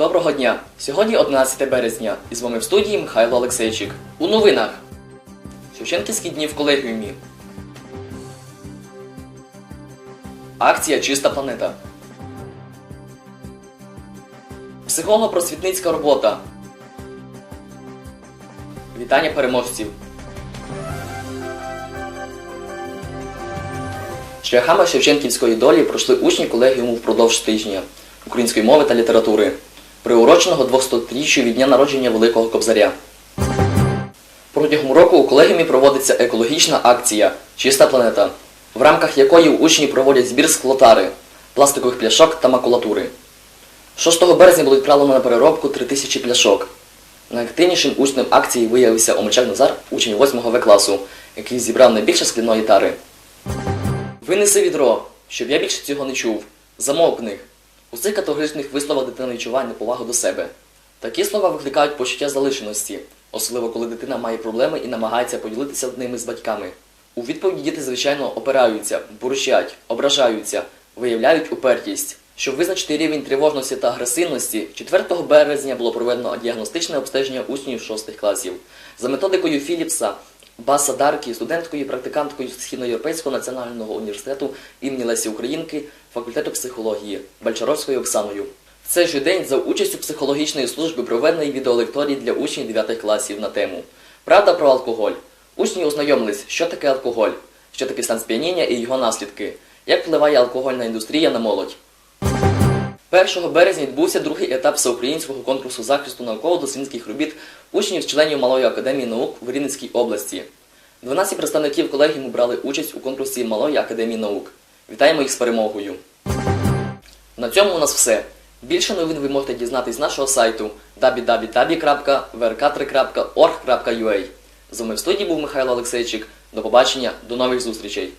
Доброго дня! Сьогодні 11 березня і з вами в студії Михайло Олексейчик. У новинах Шевченківські дні в колегіумі. Акція Чиста планета. Психолого-просвітницька робота. Вітання переможців. Шляхами Шевченківської долі пройшли учні колегіуму впродовж тижня української мови та літератури, приуроченого 200-річчю від дня народження Великого Кобзаря. Протягом року у колегіумі проводиться екологічна акція Чиста планета, в рамках якої учні проводять збір склотари, пластикових пляшок та макулатури. 6 березня було відправлено на переробку 3000 пляшок. Найактивнішим учнем акції виявився Омельчак Назар, учень 8 В класу, який зібрав найбільше скляної тари. Винеси відро, щоб я більше цього не чув. Замовкни. У цих категоричних висловах дитина відчуває неповагу до себе. Такі слова викликають почуття залишеності, особливо коли дитина має проблеми і намагається поділитися ними з батьками. У відповіді діти, звичайно, опираються, бурчать, ображаються, виявляють упертість. Щоб визначити рівень тривожності та агресивності, 4 березня було проведено діагностичне обстеження учнів 6 класів. За методикою Філіпса, Баса Даркі, студенткою і практиканткою Східноєвропейського національного університету імені Лесі Українки, факультету психології Бальчаровською Оксаною. В цей же день за участю психологічної служби проведений відеолекторій для учнів 9 класів на тему Правда про алкоголь. Учні ознайомились, що таке алкоголь, що таке стан сп'яніння і його наслідки, як впливає алкогольна індустрія на молодь. 1 березня відбувся другий етап всеукраїнського конкурсу захисту науково-дослідницьких робіт учнів-членів Малої академії наук в Рівненській області. 12 представників колегіуму брали участь у конкурсі Малої академії наук. Вітаємо їх з перемогою! На цьому у нас все. Більше новин ви можете дізнатись з нашого сайту www.vrk3.org.ua З вами в студії був Михайло Олексейчик. До побачення, до нових зустрічей!